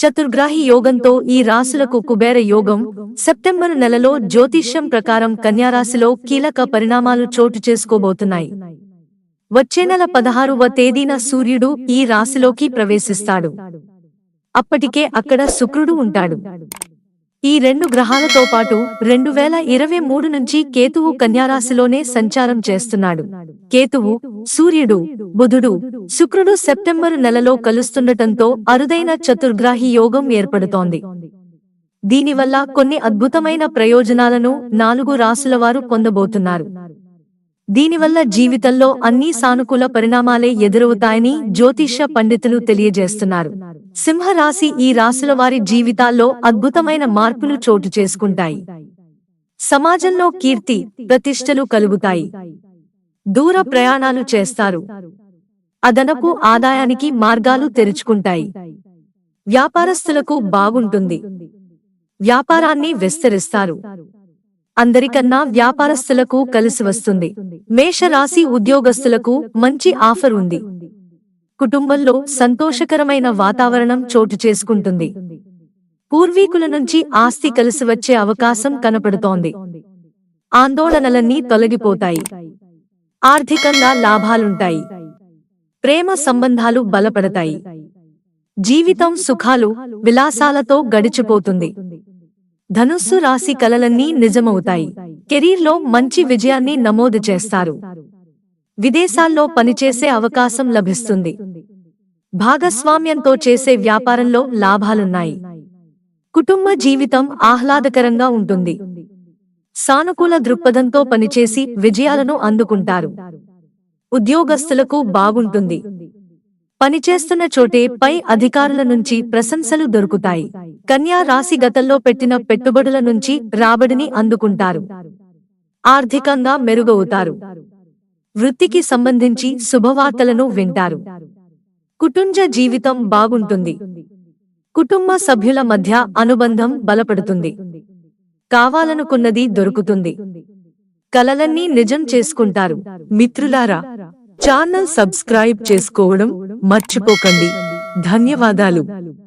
చతుర్గ్రాహి యోగంతో ఈ రాశులకు కుబేర యోగం. సెప్టెంబరు నెలలో జ్యోతిష్యం ప్రకారం కన్యారాశిలో కీలక పరిణామాలు చోటు చేసుకోబోతున్నాయి. వచ్చే నెల పదహారవ తేదీన సూర్యుడు ఈ రాశిలోకి ప్రవేశిస్తాడు. అప్పటికే అక్కడ శుక్రుడు ఉంటాడు. ఈ రెండు గ్రహాలతో పాటు రెండు వేల ఇరవై మూడు నుంచి కేతువు కన్యారాశిలోనే సంచారం చేస్తున్నాడు. కేతువు సూర్యుడు బుధుడు శుక్రుడు సెప్టెంబరు నెలలో కలుస్తుండటంతో అరుదైన చతుర్గ్రాహి యోగం ఏర్పడుతోంది. దీనివల్ల కొన్ని అద్భుతమైన ప్రయోజనాలను నాలుగు రాసుల వారు పొందబోతున్నారు. దీనివల్ల జీవితంలో అన్ని సానుకూల పరిణామాలే ఎదురవుతాయని జ్యోతిష పండితులు తెలియజేస్తున్నారు. సింహరాశి ఈ రాశుల వారి జీవితాల్లో అద్భుతమైన మార్పులు చోటు చేసుకుంటాయి. సమాజంలో కీర్తి ప్రతిష్టలు కలుగుతాయి. దూర ప్రయాణాలు చేస్తారు. అదనపు ఆదాయానికి మార్గాలు తెరుచుకుంటాయి. వ్యాపారస్తులకు బాగుంటుంది. వ్యాపారాన్ని విస్తరిస్తారు. అందరికన్నా వ్యాపారస్తులకు కలిసి వస్తుంది. మేషరాశి ఉద్యోగస్తులకు మంచి ఆఫర్ ఉంది. కుటుంబంలో సంతోషకరమైన వాతావరణం చోటు చేసుకుంటుంది. పూర్వీకుల నుంచి ఆస్తి కలిసి వచ్చే అవకాశం కనపడుతోంది. ఆందోళనలన్నీ తొలగిపోతాయి. ఆర్థికంగా లాభాలుంటాయి. ప్రేమ సంబంధాలు బలపడతాయి. జీవితం సుఖాలు విలాసాలతో గడిచిపోతుంది. ధనుస్సు రాశి కలలన్నీ నిజమవుతాయి. కెరీర్లో మంచి విజయాన్ని నమోదు చేస్తారు. విదేశాల్లో పనిచేసే అవకాశం లభిస్తుంది. భాగస్వామ్యంతో చేసే వ్యాపారంలో లాభాలున్నాయి. కుటుంబ జీవితం ఆహ్లాదకరంగా ఉంటుంది. సానుకూల దృక్పథంతో పనిచేసి విజయాలను అందుకుంటారు. ఉద్యోగస్తులకు బాగుంటుంది. పనిచేస్తున్న చోటే పై అధికారుల నుంచి ప్రశంసలు దొరుకుతాయి. కన్యా రాశి గతంలో పెట్టిన పెట్టుబడుల నుంచి రాబడిని అందుకుంటారు. ఆర్థికంగా మెరుగవుతారు. వృత్తికి సంబంధించి శుభవార్తలను వింటారు. కుటుంబ జీవితం బాగుంటుంది. కుటుంబ సభ్యుల మధ్య అనుబంధం బలపడుతుంది. కావాలనుకున్నది దొరుకుతుంది. కలలన్నీ నిజం చేసుకుంటారు. మిత్రులారా ఛానల్ సబ్స్క్రైబ్ చేసుకోవడం మర్చిపోకండి. ధన్యవాదాలు.